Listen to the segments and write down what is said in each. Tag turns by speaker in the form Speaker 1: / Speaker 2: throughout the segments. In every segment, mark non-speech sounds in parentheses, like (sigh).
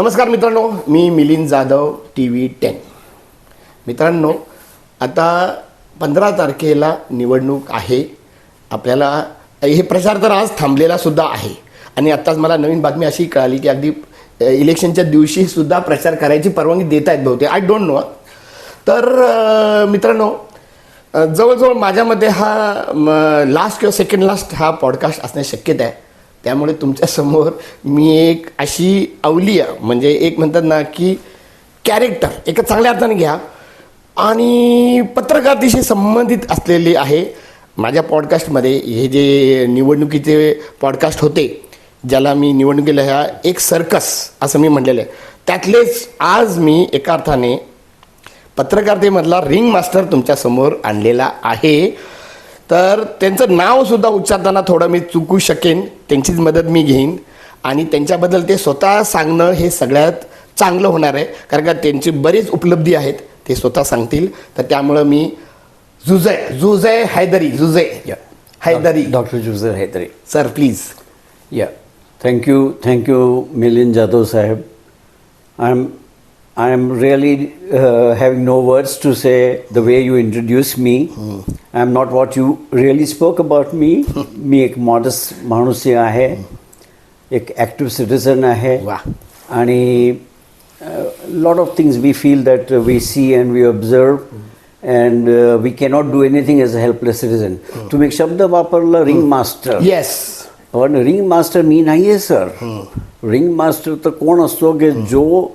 Speaker 1: नमस्कार मित्रांनो मी Milind Jadhav T V ten. मित्रांनो आता पंधरा तारखेला निवडणूक आहे. आपल्याला हे प्रचार तर आज थांबलेला सुद्धा आहे. आणि आत्ताच मला नवीन बातमी अशी कळाली की अगदी इलेक्शनच्या दिवशी सुद्धा प्रचार करायची परवानगी देत आहेत बहुते आय डोंट नो तर मित्रांनो जवळजवळ जवळजवळ माझ्यामध्ये हा लास्ट किंवा सेकंड लास्ट हा पॉडकास्ट असण्याची शक्यता आहे. त्यामुळे तुमच्यासमोर मी एक अशी अवलिया म्हणजे एक म्हणतात ना की कॅरेक्टर एका चांगल्या अर्थाने घ्या. आणि पत्रकारितेशी संबंधित असलेली आहे. माझ्या पॉडकास्टमध्ये हे जे निवडणुकीचे पॉडकास्ट होते ज्याला मी निवडणुकीला ह्या एक सर्कस असं मी म्हणलेलं आहे. त्यातलेच आज मी एका अर्थाने पत्रकारितेमधला रिंग मास्टर तुमच्यासमोर आणलेला आहे. तर त्यांचं नावसुद्धा उच्चारताना थोडं मी चुकू शकेन त्यांचीच मदत मी घेईन आणि त्यांच्याबद्दल ते स्वतः सांगणं हे सगळ्यात चांगलं होणार आहे कारण का त्यांची बरीच उपलब्धी आहेत ते स्वतः सांगतील तर त्यामुळं मी Juzer Juzer Haidari Juzer Haidari
Speaker 2: Dr. Joseph Hedri.
Speaker 1: Sir please
Speaker 2: Yeah. Thank you, thank you, Milind Jadhav Sahib. I'm, I'm really uh, having no words to say the way you introduced me. I'm not what you really spoke about me. (laughs) मी एक modest माणूस आहे. एक active citizen आहे. आणि lot of things we feel that we see and we observe and we cannot do anything as a helpless citizen तुम्ही एक शब्द वापरला रिंग मास्टर
Speaker 1: येस
Speaker 2: पण रिंग मास्टर मी नाही आहे सर रिंग मास्टर तर कोण असतो की जो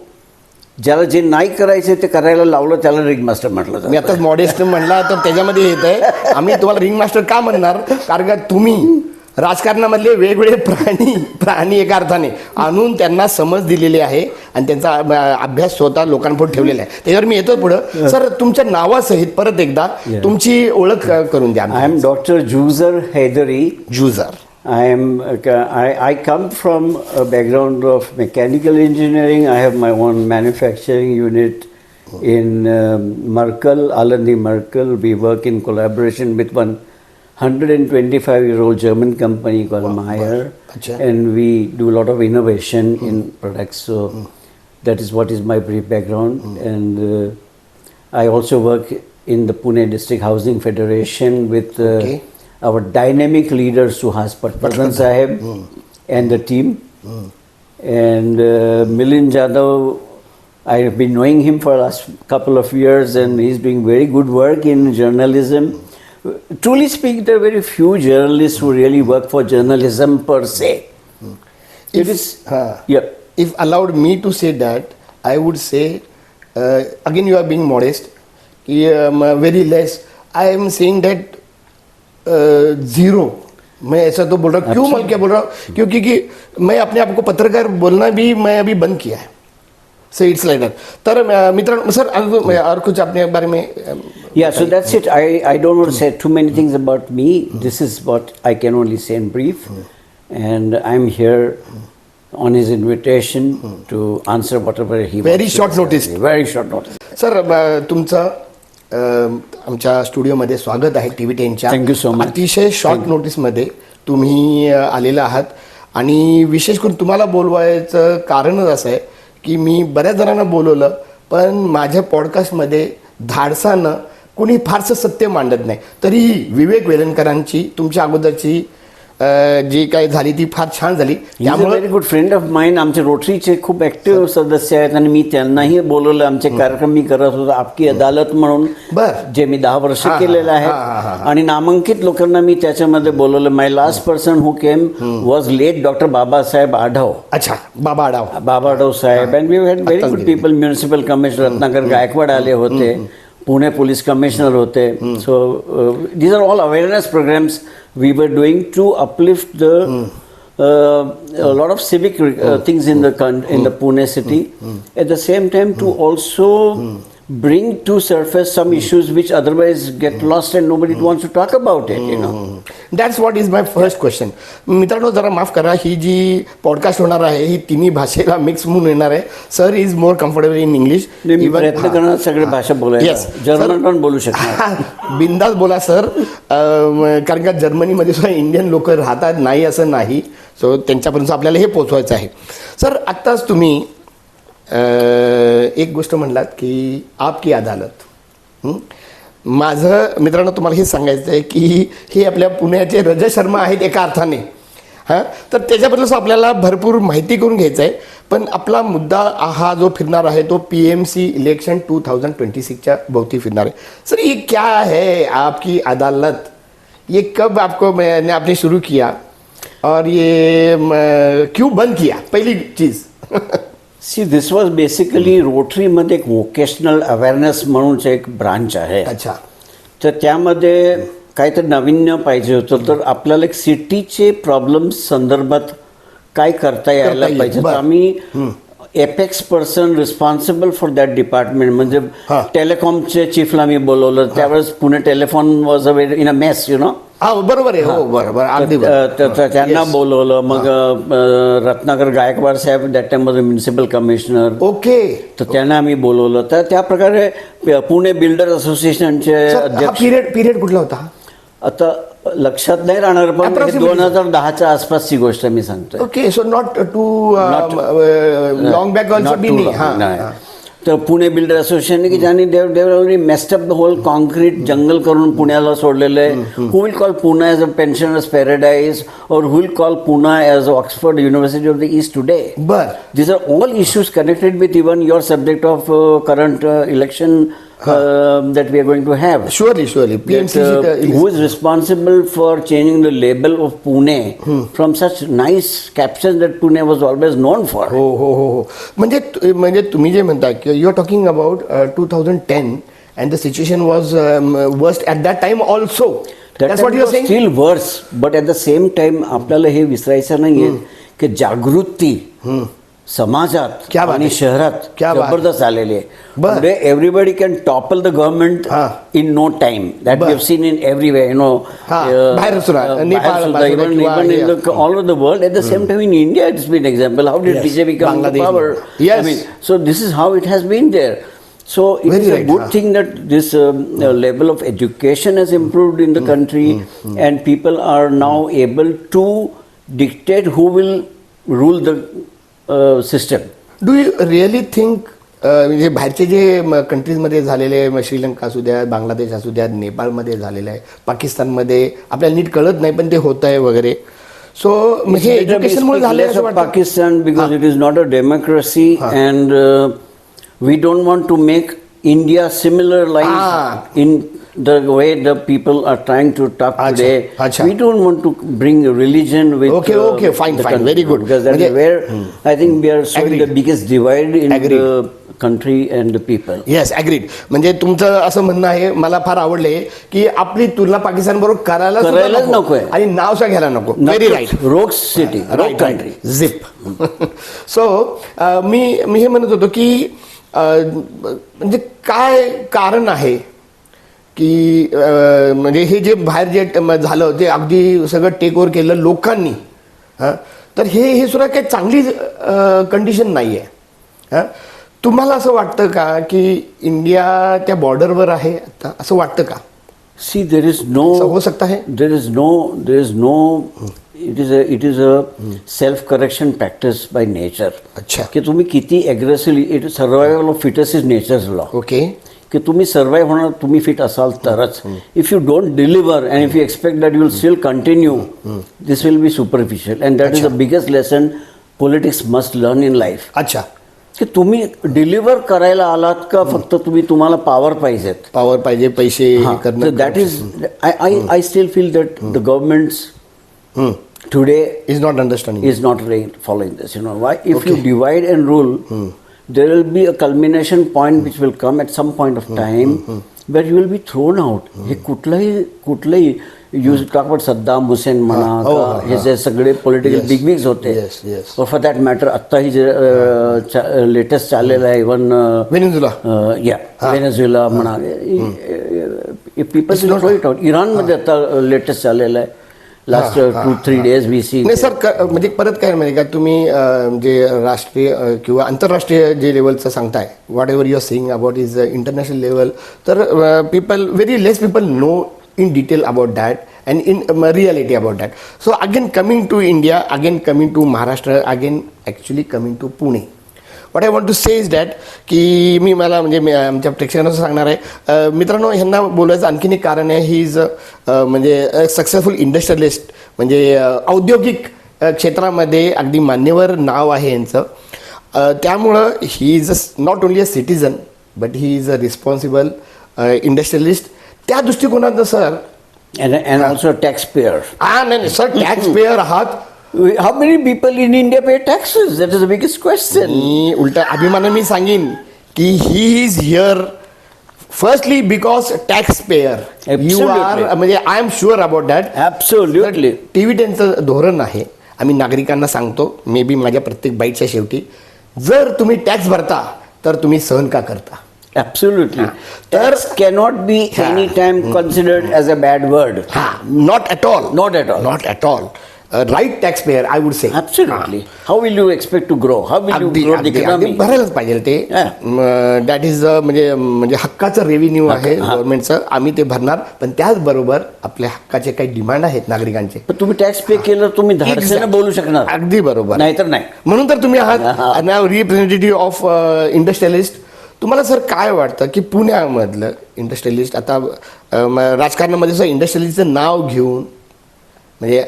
Speaker 2: ज्याला जे नाही करायचे ते करायला लावलं त्याला रिंग मास्टर म्हटलं
Speaker 1: मी आताच मॉडेस्ट म्हणला तर त्याच्यामध्ये येत आहे आम्ही तुम्हाला रिंग मास्टर का म्हणणार? कारण का तुम्ही राजकारणामधले वेगवेगळे प्राणी प्राणी एका अर्थाने आणून त्यांना समज दिलेली आहे आणि त्यांचा अभ्यास स्वतः लोकांपुढे ठेवलेला आहे. त्याच्यावर मी येतो पुढं. सर तुमच्या नावासहित परत एकदा. तुमची ओळख अ, करून द्या
Speaker 2: I am doctor Juzer Haidari
Speaker 1: Juzer
Speaker 2: I am I, I come from a background of mechanical engineering. I have my own manufacturing unit in um, Merkel, Alandi Merkel. We work in collaboration with one 125 year old German company called Meyer,
Speaker 1: Acha.
Speaker 2: and we do a lot of innovation in products. So that is what is my brief background, and uh, I also work in the Pune District Housing Federation with. Uh,
Speaker 1: Okay.
Speaker 2: Our dynamic leader Suhas Patpatan (laughs) Sahib and the team. And uh, Milind Jadhav, I have been knowing him for the last couple of years and he's doing very good work in journalism. Truly speaking, there are very few journalists who really work for journalism per se. It
Speaker 1: If-
Speaker 2: is,
Speaker 1: huh.
Speaker 2: yeah.
Speaker 1: if allowed me to say that i would say uh, again you are being modest um, very less i am saying that zero. मैं ऐसा तो बोल रहा हूँ क्यों मन क्या बोल रहा हूँ क्योंकि कि मैं अपने आप को पत्रकार बोलना भी मैं अभी बंद किया है से इट्स लाइक दैट तर मित्र सर और कुछ अपने बारे में
Speaker 2: या too many things about me this is what I can only say brief and I am here on his invitation hmm. to answer whatever he
Speaker 1: very
Speaker 2: wants
Speaker 1: short
Speaker 2: to
Speaker 1: notice.
Speaker 2: Very
Speaker 1: आमच्या स्टुडिओमध्ये स्वागत आहे T V टेनच्या
Speaker 2: you so much.
Speaker 1: अतिशय short नोटीसमध्ये तुम्ही आलेला आहात. आणि विशेष करून तुम्हाला बोलवायचं कारणच असं आहे की मी बऱ्याच जणांना बोलवलं पण माझ्या पॉडकास्टमध्ये धाडसानं कुणी फारसं सत्य मांडत नाही. तरीही विवेक वेलणकरांची तुमच्या अगोदरची जी काही झाली ती फार छान झाली. त्यामुळे
Speaker 2: very good friend of mine. आमचे रोटरीचे खूप ऍक्टिव्ह सदस्य आहेत आणि मी त्यांनाही बोलवलं. आमचे कार्यक्रम मी करत होतो. आपकी अदालत म्हणून. जे मी दहा वर्ष केलेलं आहे. आणि नामांकित लोकांना मी त्याच्यामध्ये बोलवलं. My last person who. Came was late doctor Babasaheb Adhav.
Speaker 1: अच्छा
Speaker 2: Baba Adhav Baba Adhav Saheb. And we
Speaker 1: had
Speaker 2: very
Speaker 1: good.
Speaker 2: People municipal commissioner Ratnakar Gaikwad आले होते. Pune police commissioner hmm. hote. Hmm. So uh, these are all awareness programs. We were doing to uplift the hmm. uh, a lot of civic uh, things in the in the Pune city. At the same time, to also bring to surface some issues which otherwise get lost and nobody wants to talk about it you know.
Speaker 1: That's what is my first question मित्रांनो जरा माफ करा ही जी podcast होणार आहे ही तिन्ही भाषेला mix म्हणून येणार आहे. Sir is more comfortable in
Speaker 2: English मी प्रयत्न करणार सगळे भाषा बोलायला.
Speaker 1: Yes.
Speaker 2: जर्मन पण बोलू शकणार. (laughs)
Speaker 1: बिंदास बोला सर कारण का जर्मनीमध्ये सुद्धा इंडियन लोक राहतात नाही असं नाही. सो त्यांच्यापर्यंत आपल्याला हे पोचवायचं आहे. सर आत्ताच तुम्ही एक गोष्ट म्हणलात की आपकी अदालत माझं मित्रांनो तुम्हाला हे सांगायचं आहे की हे आपल्या पुण्याचे रजत शर्मा आहेत एका अर्थाने हां? तर त्याच्याबद्दलच आपल्याला भरपूर माहिती करून घ्यायचं आहे. पण आपला मुद्दा हा जो फिरणार आहे तो P M C election two thousand twenty सिक्सच्या भोवती फिरणार आहे. सर ये क्या है आपकी अदालत? ये कब आपको मैंने आपने शुरू किया? और ये क्यों बंद किया? पहली चीज़। (laughs)
Speaker 2: सी दिस वॉज बेसिकली रोटरीमध्ये एक वोकेशनल अवेअरनेस म्हणूनच एक ब्रांच आहे.
Speaker 1: अच्छा.
Speaker 2: तर त्यामध्ये काहीतरी नाविन्य पाहिजे होतं तर आपल्याला एक सिटीचे प्रॉब्लेम्स संदर्भात काय करता यायला पाहिजे तर. आम्ही apex person responsible for that department म्हणजे. टेलिकॉमचे चीफला मी बोलवलं. त्यावेळेस Pune telephone was a very in a mess you
Speaker 1: know बरोबर आहे. हो बरोबर अगदी.
Speaker 2: त्यांना. बोलवलं. मग Ratnakar Gaikwad Saheb that time was municipal commissioner
Speaker 1: okay.
Speaker 2: तर त्यांना आम्ही बोलवलं. तर त्या प्रकारे पुणे बिल्डर असोसिएशनचे
Speaker 1: पिरियड पिरियड कुठला होता?
Speaker 2: आता लक्षात नाही राहणार पण. दोन हजार दहाच्या आसपासची गोष्ट मी सांगतोय.
Speaker 1: Okay so
Speaker 2: not too long back
Speaker 1: also.
Speaker 2: तर पुणे बिल्डर असोसिएशन की ज्यांनी developed messed up the whole concrete jungle करून पुण्याला सोडलेलं आहे. Who will call Pune as a pensioners paradise और who will call Pune as Oxford university of the east today
Speaker 1: बर
Speaker 2: These are all issues connected with even your subject of uh, current uh, uh, that we are going to have.
Speaker 1: Surely P M
Speaker 2: That, uh, who is responsible for changing the label of Pune from such nice captions that Pune was always known for?
Speaker 1: हो हो हो हो म्हणजे म्हणजे तुम्ही जे म्हणता की you are talking about two thousand ten and the situation was worst at
Speaker 2: that time
Speaker 1: also
Speaker 2: still worse, but at the same time आपल्याला हे विसरायचं नाहीये की जागृती समाजात
Speaker 1: क्या बात
Speaker 2: आणि
Speaker 1: है.
Speaker 2: शहरात
Speaker 1: क्या बात
Speaker 2: जबरदस्त आलेली आहे
Speaker 1: बर.
Speaker 2: पुढे everybody can topple the government
Speaker 1: हा.
Speaker 2: इन नो टाइम दॅट
Speaker 1: बर.
Speaker 2: We have seen in every way you know
Speaker 1: हा, बाहेर सुद्धा, नेपाळ बाजूला
Speaker 2: इवन
Speaker 1: किंवा
Speaker 2: इवन इन
Speaker 1: हे-
Speaker 2: the all over the world at the same time in India it's been example how did
Speaker 1: Yes.
Speaker 2: BJP come to
Speaker 1: Bangladesh
Speaker 2: power
Speaker 1: मध्ये. Yes.
Speaker 2: so this is how it has been there so it
Speaker 1: Very
Speaker 2: is a
Speaker 1: right,
Speaker 2: good
Speaker 1: huh?
Speaker 2: thing that this um, uh, level of education has improved in the country and people are now able to dictate who will rule the system
Speaker 1: do you really think म्हणजे बाहेरचे जे कंट्रीजमध्ये झालेले म, श्रीलंका असू द्या बांगलादेश असू द्या नेपाळमध्ये झालेलं आहे पाकिस्तानमध्ये आपल्याला नीट कळत नाही पण ते होत आहे वगैरे. सो म्हणजे एज्युकेशनमुळे झाले
Speaker 2: less
Speaker 1: असं
Speaker 2: of
Speaker 1: वाटतं?
Speaker 2: Pakistan because it is not a democracy and uh, we don't want to
Speaker 1: Ah.
Speaker 2: the way the people are trying to talk
Speaker 1: Acha,
Speaker 2: today.
Speaker 1: acha.
Speaker 2: We don't want to bring religion with
Speaker 1: Okay, okay, fine, fine,
Speaker 2: country
Speaker 1: very good.
Speaker 2: because that is
Speaker 1: म्हणजे-
Speaker 2: where I think we are showing
Speaker 1: Agreed.
Speaker 2: the biggest divide in
Speaker 1: Agreed.
Speaker 2: the country and the people.
Speaker 1: Yes agreed म्हणजे तुमचं असं म्हणणं आहे मला फार आवडले की आपली तुलना पाकिस्तान बरोबर करायला
Speaker 2: करायलाच नकोय.
Speaker 1: आणि नाव घ्यायला नको very right
Speaker 2: Rogue city, rogue country.
Speaker 1: झिप सो मी मी हे म्हणत होतो की म्हणजे काय कारण आहे की अ, म्हणजे हे जे बाहेर जे झालं ते अगदी सगळं टेक ओव्हर केलं लोकांनी हां तर हे हे सुद्धा काही चांगली कंडिशन नाही आहे हां तुम्हाला असं वाटतं का की इंडिया त्या बॉर्डरवर आहे आता? असं वाटतं का?
Speaker 2: There is no.
Speaker 1: असं हो सकता है?
Speaker 2: There is no, there is no, it is a, it is a self-correction practice by nature.
Speaker 1: अच्छा.
Speaker 2: की तुम्ही किती aggressively it survival of fittest is nature's law
Speaker 1: okay
Speaker 2: की तुम्ही सर्वाईव्ह होणार तुम्ही फिट असाल तरच. If you don't deliver and if you expect that you'll still continue this will be superficial and that is the biggest lesson politics must learn in life
Speaker 1: अच्छा.
Speaker 2: की तुम्ही deliver करायला आलात का फक्त तुम्ही तुम्हाला पॉवर पाहिजेत?
Speaker 1: पॉवर पाहिजे पैसे
Speaker 2: that is I I I still feel that the governments
Speaker 1: today is not
Speaker 2: understanding not re- following this. You know. Why? If you divide and rule, there will be a culmination point which will come at some point of time where you will be thrown out. हे कुठलंही कुठलंही you talk about Saddam Hussein म्हणा
Speaker 1: हा,
Speaker 2: का जे सगळे political
Speaker 1: Yes.
Speaker 2: बिगविग्स होते. For that matter आत्ताही जे लेटेस्ट चाललेलं आहे इवन
Speaker 1: व्हेनेझुला
Speaker 2: या व्हेनेझुएला म्हणा पीपल थ्रो इट आउट इराणमध्ये आता लेटेस्ट चाललेलं आहे last two three days we see
Speaker 1: नाही सर म्हणजे परत काय म्हणजे का तुम्ही जे राष्ट्रीय किंवा आंतरराष्ट्रीय जे लेवलचं सांगताय whatever you are saying about is international level तर people very less people know in detail about that and in reality about that so again coming to India again coming to Maharashtra again actually coming to Pune what I want to say is that की मी मला म्हणजे मी आमच्या प्रेक्षकांना सांगणार आहे मित्रांनो ह्यांना बोलायचं आणखीन एक कारण आहे ही इज म्हणजे सक्सेसफुल इंडस्ट्रियलिस्ट म्हणजे औद्योगिक क्षेत्रामध्ये अगदी मान्यवर नाव आहे यांचं. त्यामुळं he is a not only a citizen but he is a responsible industrialist त्या दृष्टिकोनातनं sir
Speaker 2: and also a taxpayer.
Speaker 1: हा नाही सर टॅक्स पेअर आहात.
Speaker 2: How many people in India pay taxes? That is the biggest question.
Speaker 1: मी उलट अभिमानाने मी सांगेन की he is here firstly because taxpayer you
Speaker 2: are.
Speaker 1: म्हणजे I am sure about that
Speaker 2: Absolutely.
Speaker 1: T V टेनचं धोरण आहे आम्ही नागरिकांना सांगतो मे बी माझ्या प्रत्येक बाईटच्या शेवटी जर तुम्ही टॅक्स भरता तर तुम्ही सहन का करता
Speaker 2: Absolutely.
Speaker 1: तर-
Speaker 2: be
Speaker 1: Yeah.
Speaker 2: any time considered as a bad word.
Speaker 1: हा
Speaker 2: not at all
Speaker 1: Not at all. Not at all right
Speaker 2: taxpayer I would say expect to grow? How will you
Speaker 1: अगदी
Speaker 2: grow the
Speaker 1: अगदी अगदी
Speaker 2: economy?
Speaker 1: भरायलाच पाहिजे ते. That is म्हणजे म्हणजे हक्काचं revenue आहे गव्हर्नमेंटचं आम्ही ते भरणार पण त्याचबरोबर आपल्या हक्काचे काही डिमांड आहेत नागरिकांचे
Speaker 2: पण तुम्ही टॅक्स पे केलं तुम्ही धाडसेनं
Speaker 1: Exact.
Speaker 2: बोलू शकणार
Speaker 1: अगदी बरोबर
Speaker 2: नाहीतर नाही
Speaker 1: म्हणून तर तुम्ही आहात नाव रिप्रेझेंटेटिव्ह ऑफ इंडस्ट्रियलिस्ट तुम्हाला सर काय वाटतं की पुण्यामधलं इंडस्ट्रियलिस्ट आता अ, म, राजकारणामध्ये सुद्धा इंडस्ट्रियलिस्टचं नाव घेऊन म्हणजे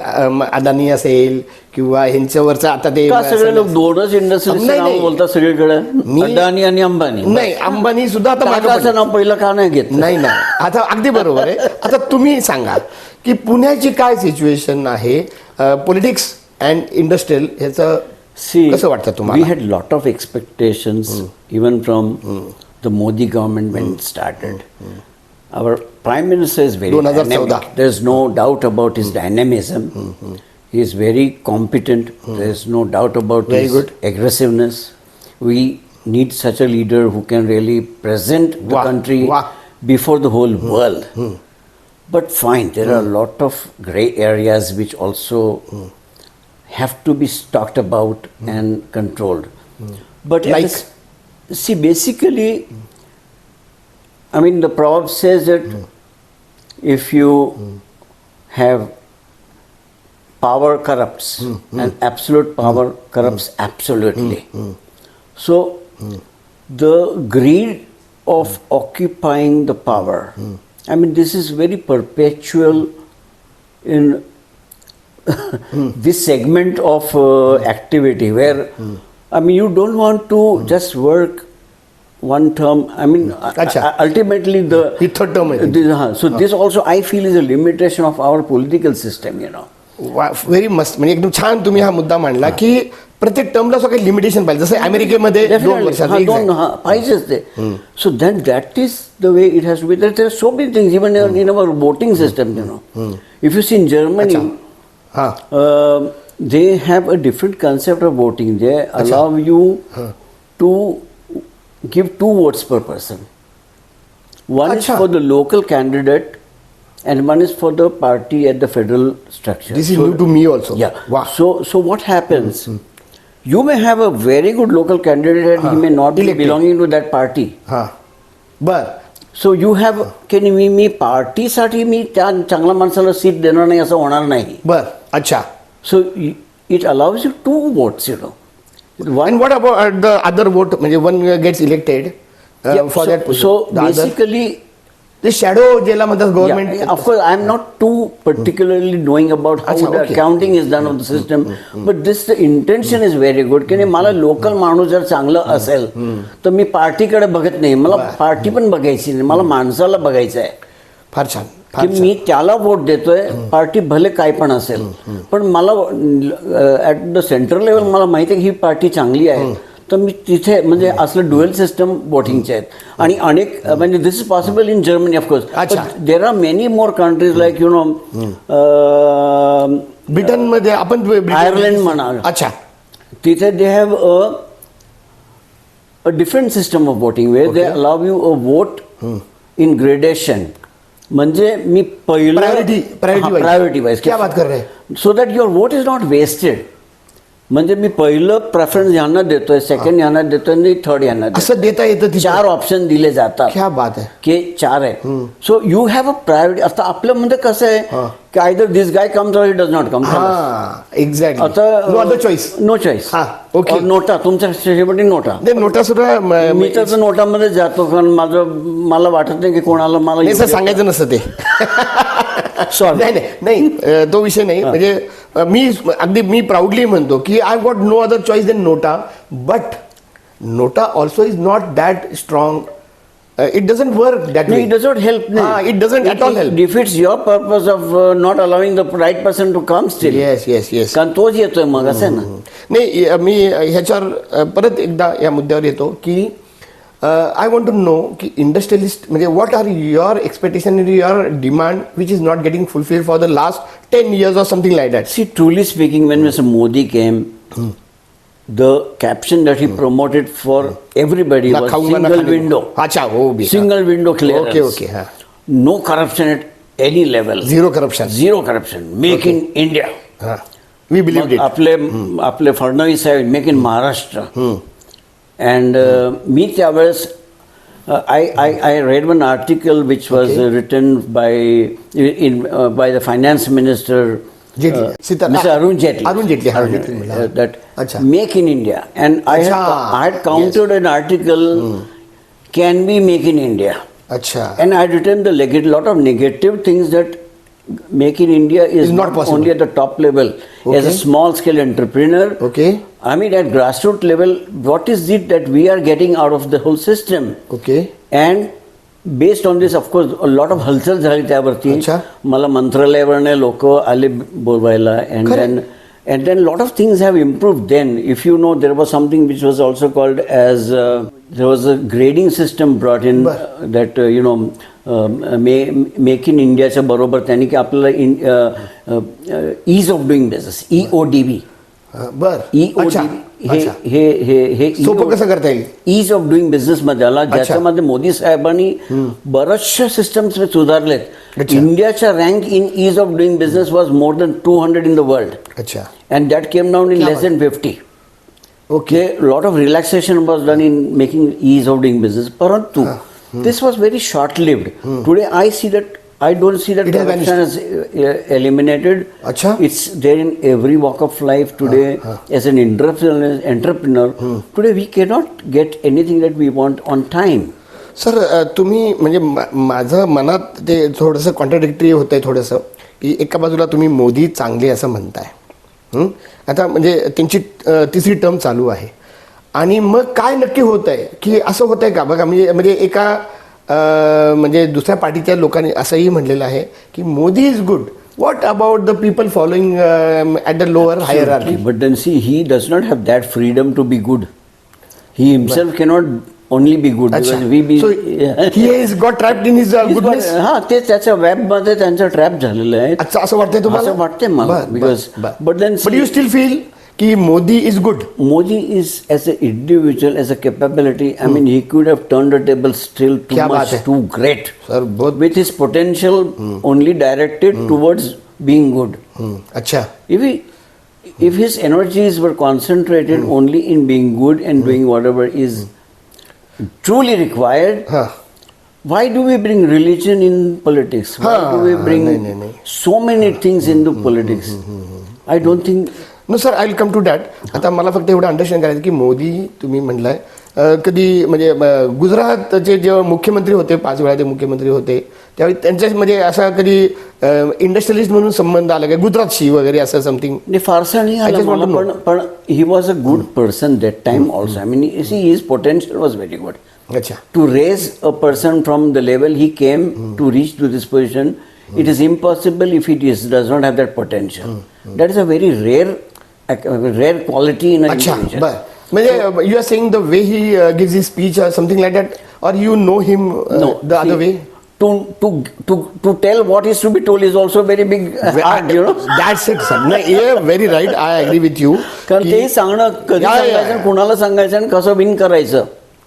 Speaker 1: अदानी असेल किंवा ह्यांच्यावरचं आता ते
Speaker 2: का सगळे लोक दोनच इंडस्ट्रीज
Speaker 1: नाही,
Speaker 2: नाव
Speaker 1: नाही.
Speaker 2: बोलतात सगळीकडे?
Speaker 1: मी-
Speaker 2: अदानी आणि अंबानी.
Speaker 1: नाही अंबानी सुद्धा आता मागं
Speaker 2: टाटाचं
Speaker 1: पडले.
Speaker 2: नाव पहिलं का नाही घेत
Speaker 1: नाही नाही. आता अगदी बरोबर आहे. आता तुम्ही सांगा की पुण्याची काय सिच्युएशन आहे? पॉलिटिक्स अँड इंडस्ट्रियल ह्याचं
Speaker 2: See,
Speaker 1: कसं वाटतं
Speaker 2: we
Speaker 1: तुम्हाला
Speaker 2: had lot of expectations even from the Modi government when it started. Our prime minister is very dynamic. There's no doubt about his dynamism. He is very competent. There's no doubt about
Speaker 1: Very
Speaker 2: his
Speaker 1: good.
Speaker 2: aggressiveness. We need such a leader who can really present the
Speaker 1: Wow,
Speaker 2: country
Speaker 1: wow.
Speaker 2: before the whole world. But fine, there are a lot of gray areas which also have to be talked about and controlled. But the
Speaker 1: Like?
Speaker 2: s- see, basically, I mean, the proverb says that if you have power corrupts hmm, hmm. and absolute power hmm, corrupts absolutely. So, the greed of occupying the power, I mean, this is very perpetual in (laughs) this segment of uh, activity where, I mean, you don't want to just work one term I mean ultimately
Speaker 1: term
Speaker 2: so this also I feel is a limitation of our political system you know
Speaker 1: very मस्त म्हणजे एकदम छान तुम्ही हा मुद्दा मांडला की प्रत्येक टर्मला काही लिमिटेशन पाहिजे. जसं अमेरिकेमध्ये
Speaker 2: पाहिजेच ते. So then that is the way it has be that there so many things even in our voting system you know if you seen in
Speaker 1: Germany
Speaker 2: they have a different concept of voting they allow you to give two votes per person. One is
Speaker 1: Acha.
Speaker 2: for the local candidate, and one is for the party at the federal structure.
Speaker 1: This is
Speaker 2: So-
Speaker 1: new to me also
Speaker 2: yeah.
Speaker 1: वा
Speaker 2: So, so what happens? You may have a very good local candidate, and he may not be
Speaker 1: Elected.
Speaker 2: belonging to that party.
Speaker 1: हा बर
Speaker 2: so you have की मी मी पार्टीसाठी मी त्या चांगल्या माणसाला seat देणार नाही असं होणार नाही
Speaker 1: बर अच्छा
Speaker 2: so it allows you to votes you know One
Speaker 1: and what about the other vote म्हणजे one gets elected for that
Speaker 2: so basically
Speaker 1: ते शॅडो ज्याला म्हणतात government
Speaker 2: of course I am not too particularly knowing about how
Speaker 1: अच्छा,
Speaker 2: the
Speaker 1: okay.
Speaker 2: Accounting is done of the system but this the intention is very good की नाही मला local माणूस जर चांगलं असेल तर मी पार्टीकडे बघत नाही मला पार्टी पण बघायची नाही मला माणसाला बघायचं आहे
Speaker 1: फार छान
Speaker 2: की मी त्याला वोट देतोय पार्टी भले काय पण असेल पण मला ॲट द सेंट्रल लेवल मला माहिती आहे की ही पार्टी चांगली आहे. तर मी तिथे म्हणजे असलं डुएल सिस्टम वोटिंगचे आहेत. आणि अनेक म्हणजे this is possible in Germany
Speaker 1: of course
Speaker 2: अच्छा. There are many more countries like you
Speaker 1: know ब्रिटनमध्ये आपण
Speaker 2: आयर्लंड म्हणा
Speaker 1: अच्छा.
Speaker 2: तिथे they have a a different system of voting way they allow you a vote in gradation म्हणजे मी पहिलं
Speaker 1: priority wise.
Speaker 2: Priority wise
Speaker 1: क्या बात कर रहे
Speaker 2: so that your vote is not wasted म्हणजे मी पहिलं प्रेफरन्स यांना देतोय सेकंड यांना देतोय आणि थर्ड यांना.
Speaker 1: असं देता येतं
Speaker 2: चार ऑप्शन दिले जातात.
Speaker 1: क्या बात आहे.
Speaker 2: की चार आहे. So you have a priority आता आपल्यामध्ये कसं आहे? की either this guy comes or does not come
Speaker 1: हा एक्झॅक्टली
Speaker 2: आता
Speaker 1: no other choice
Speaker 2: no choice
Speaker 1: हा, okay.
Speaker 2: नोटा तुमच्या शेवटी नोटा
Speaker 1: ते नोटा सुद्धा म-
Speaker 2: मी तर नोटामध्ये जातो कारण माझं मला वाटत नाही की कोणाला मला
Speaker 1: नाही सर सांगायचं नसतं ते.
Speaker 2: Sorry.
Speaker 1: नाही नाही नाही अ, तो विषय नाही. म्हणजे अ, मी अगदी मी प्राऊडली म्हणतो की I got no other choice than NOTA but NOTA also is not that strong it doesn't work that
Speaker 2: No, it does not help. No.
Speaker 1: Ah, it doesn't at all help.
Speaker 2: defeats your purpose of uh, not allowing the right person to come still.
Speaker 1: Yes yes yes
Speaker 2: कारण तोच येतोय मग असं ना
Speaker 1: नाही मी ह्याच्यावर परत एकदा या मुद्द्यावर येतो की आय वॉन्ट टू नो की इंडस्ट्रियलिस्ट म्हणजे what are your expectation your demand which is not getting fulfil for the last ten years or something like that
Speaker 2: See, truly speaking, when Mr. Modi came, the caption that he promoted for everybody
Speaker 1: ना
Speaker 2: was
Speaker 1: खाऊंगा ना
Speaker 2: single
Speaker 1: खाने को.
Speaker 2: window.
Speaker 1: अच्छा हो भी
Speaker 2: Single window clearance.
Speaker 1: Okay okay हा
Speaker 2: No corruption at any level.
Speaker 1: Zero corruption
Speaker 2: Zero corruption. Make in India.
Speaker 1: हा वी बिलीव्ह
Speaker 2: मग
Speaker 1: इट
Speaker 2: आपले आपले फडणवीस साहेब मेक इन महाराष्ट्र अँड मी त्यावेळेस I I I read one article which was
Speaker 1: Okay.
Speaker 2: Written by in by the finance minister
Speaker 1: Jaitley. Sita-
Speaker 2: mister Arun Jaitley
Speaker 1: Arun Jaitley, Arun Jaitley म्हणला.
Speaker 2: That
Speaker 1: अच्छा.
Speaker 2: Make in India and I
Speaker 1: अच्छा.
Speaker 2: I had counted an article can be make in India
Speaker 1: अच्छा
Speaker 2: And I had written the leg- lot of negative things that Make in India is,
Speaker 1: Is not possible.
Speaker 2: only at the top level. As a
Speaker 1: Okay.
Speaker 2: small scale entrepreneur,
Speaker 1: Okay.
Speaker 2: I mean, at grassroots level, what is it that we are getting out of the whole system?
Speaker 1: Okay
Speaker 2: And based on this of course lot of हलचल झाली त्यावरती. मला मंत्रालयावरने लोक आले बोलवायला.
Speaker 1: And
Speaker 2: then and then lot of things have improve then if you know there was something which was also called as there was a grading system brought in that you know may make in इंडियाच्या बरोबर त्यांनी की आपल्याला in ease of doing business E O D B
Speaker 1: बर.
Speaker 2: E O D हे. हे हे हे
Speaker 1: सोपं कसं करता येईल?
Speaker 2: ईज ऑफ डुईंग बिझनेस मध्ये आला. ज्याच्यामध्ये मोदी साहेबांनी बऱ्याचशा सिस्टम्स सुधारलेत. इंडियाच्या rank in ease of doing business was more than two hundred in the world
Speaker 1: अच्छा.
Speaker 2: And that came
Speaker 1: down
Speaker 2: in less than
Speaker 1: fifty
Speaker 2: okay lot of relaxation was done in making ease of doing business. parantu this was very short lived today i see that i don't see that
Speaker 1: It has
Speaker 2: corruption uh, eliminated
Speaker 1: Acha.
Speaker 2: it's there in every walk of life today as an entrepreneur, entrepreneur today we cannot get anything that we want on time
Speaker 1: sir तुम्ही म्हणजे माझं मनात ते थोडंसं contradictory होतं आहे थोडंसं की एका बाजूला तुम्ही मोदी चांगले असं म्हणताय हं? आता म्हणजे त्यांची तिसरी टर्म चालू आहे आणि मग काय नक्की होत आहे की असं होत आहे का बघा म्हणजे म्हणजे एका म्हणजे दुसऱ्या पार्टीच्या लोकांनी असंही म्हणलेलं आहे की Modi is good what about the people following at the lower higher are
Speaker 2: but then see he does not have that freedom to be good. He himself cannot only be good
Speaker 1: अच्छा
Speaker 2: because we be
Speaker 1: so he is got trapped
Speaker 2: in got-
Speaker 1: goodness
Speaker 2: हा ते त्याच्या वेबमध्ये त्यांचं trap झालेलं आहे.
Speaker 1: असं वाटतंय तुम्हाला?
Speaker 2: असं वाटतंय मला, because- but then but
Speaker 1: you still feel की Modi is good
Speaker 2: Modi is as an individual, as a capability. I mean, he could have turned the table still too
Speaker 1: क्या बात
Speaker 2: much,
Speaker 1: है.
Speaker 2: too great.
Speaker 1: सर बहुत
Speaker 2: With his potential only directed towards being good.
Speaker 1: हम्म, अच्छा
Speaker 2: If he, if his energies were concentrated only in being good and doing whatever is truly required,
Speaker 1: हां
Speaker 2: why do we bring religion in politics? Why
Speaker 1: हाँ,
Speaker 2: do we bring so many things into politics? I don't think
Speaker 1: no sir I will come to that आता मला फक्त एवढं understand करायचं की मोदी तुम्ही म्हणलाय कधी म्हणजे गुजरातचे जेव्हा मुख्यमंत्री होते पाच वेळा ते मुख्यमंत्री होते त्यावेळी त्यांच्या म्हणजे असा कधी इंडस्ट्रियलिस्ट म्हणून संबंध आला का? गुजरातशी वगैरे असं समथिंग
Speaker 2: फारसा नाही पण पण he was a good person that time also I mean see his potential was very good
Speaker 1: अच्छा
Speaker 2: to raise a person from the level he came to reach to this position it is impossible if it is does not have that potential that is a very rare rare quality in
Speaker 1: अच्छा बर म्हणजे you are saying the way he gives he speech something like that और you know him the other way
Speaker 2: To to to to tell what is to be told is also very big hard, you know.
Speaker 1: That's it sir नाही very right I agree with you
Speaker 2: कारण ते सांगणं कधी. सांगायचं कुणाला सांगायचं आणि कसं विन करायचं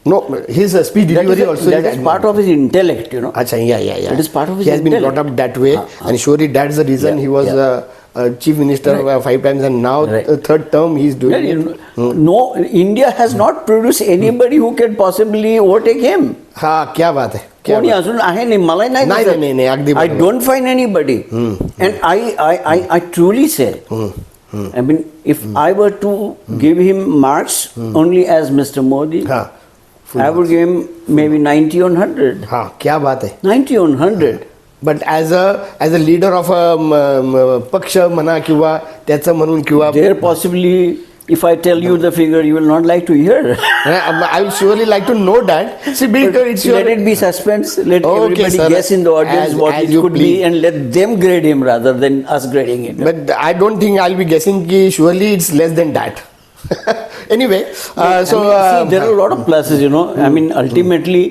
Speaker 1: no his speech delivery also
Speaker 2: that is part of his intellect you know
Speaker 1: Acha, yeah, yeah, yeah.
Speaker 2: It is part of his
Speaker 1: He has been
Speaker 2: intellect.
Speaker 1: brought up that way, and surely that's the reason he was
Speaker 2: Yeah.
Speaker 1: uh, chief minister uh, five times, and now
Speaker 2: Right.
Speaker 1: the third term he's
Speaker 2: Yeah,
Speaker 1: doing.
Speaker 2: you
Speaker 1: it.
Speaker 2: know, No, India has not produced anybody who can possibly overtake him.
Speaker 1: हा क्या बात आहे क्या
Speaker 2: कोणी
Speaker 1: बात.
Speaker 2: अजून आहे नाही मला
Speaker 1: नाही, नाही, नाही, नाही, अगदी
Speaker 2: आय
Speaker 1: बरोबर.
Speaker 2: Don't find anybody and I I I I truly say I mean if I were to give him marks only as mister Modi
Speaker 1: हा
Speaker 2: I would give him maybe ninety on hundred
Speaker 1: हा क्या बात आहे
Speaker 2: ninety on hundred
Speaker 1: but as a as a leader of a पक्ष म्हणा किंवा त्याचं म्हणून किंवा
Speaker 2: There possibly, if I tell you the figure, you will not like to hear.
Speaker 1: I will surely like to know that see build its
Speaker 2: let it be suspense. Let
Speaker 1: Okay,
Speaker 2: everybody
Speaker 1: sir.
Speaker 2: guess in the audience
Speaker 1: As-
Speaker 2: what
Speaker 1: as
Speaker 2: it
Speaker 1: you
Speaker 2: could
Speaker 1: please.
Speaker 2: be, and let them grade him rather than us grading it.
Speaker 1: But I don't think I'll be guessing ki surely it's less than that. anyway, uh,
Speaker 2: I
Speaker 1: so
Speaker 2: mean,
Speaker 1: uh,
Speaker 2: see, there are a lot of pluses, you know. I mean, ultimately,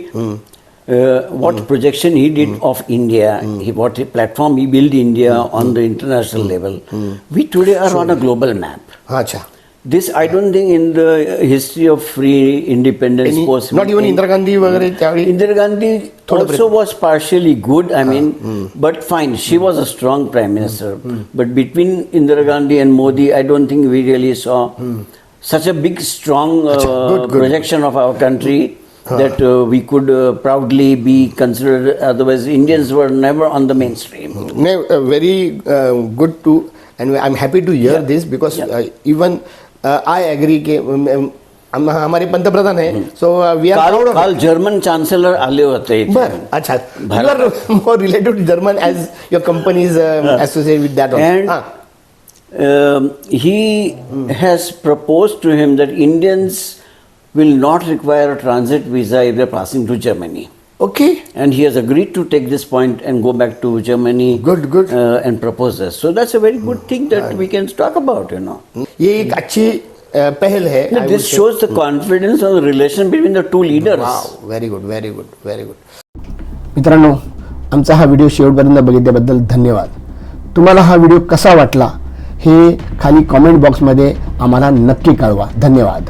Speaker 2: uh, what mm. projection he did mm. of India, mm. he, what platform he built India mm. on the international mm. level. Mm. We today are so, on a global map. This I don't think in the history of free independence
Speaker 1: Any,
Speaker 2: was
Speaker 1: not even Indira Gandhi.
Speaker 2: Indira Gandhi also was partially good. I mean, but fine, she was a strong prime minister. But between Indira Gandhi and Modi, I don't think we really saw such a big, strong uh,
Speaker 1: good, good.
Speaker 2: projection of our country that uh, we could uh, proudly be considered. Otherwise, Indians were never on the mainstream.
Speaker 1: No, uh, very uh, good to and I'm happy to hear this because uh, even uh, I agree कि um, um, हम हमारे पंतप्रधान है so uh, we are
Speaker 2: काल
Speaker 1: proud of
Speaker 2: काल German chancellor आले होते इथे.
Speaker 1: बर अच्छा you are more related to German as your company is uh, associated with that one.
Speaker 2: And
Speaker 1: हाँ.
Speaker 2: um, he has proposed to him that Indians will not require a transit visa if they're passing to Germany.
Speaker 1: Okay.
Speaker 2: And he has agreed to take this point and go back to Germany
Speaker 1: Good, good.
Speaker 2: Uh, and propose this. So that's a very good thing that we can talk about, you know.
Speaker 1: ये एक अच्छी uh, पहल है I would
Speaker 2: this
Speaker 1: say.
Speaker 2: shows the confidence of the relation between the two leaders.
Speaker 1: Wow very good very good very good मित्रांनो आमचा हा video शेवटपर्यंत बघितल्याबद्दल धन्यवाद तुम्हाला हा व्हिडिओ कसा वाटला हे खाली कॉमेंट बॉक्समध्ये आम्हाला नक्की कळवा धन्यवाद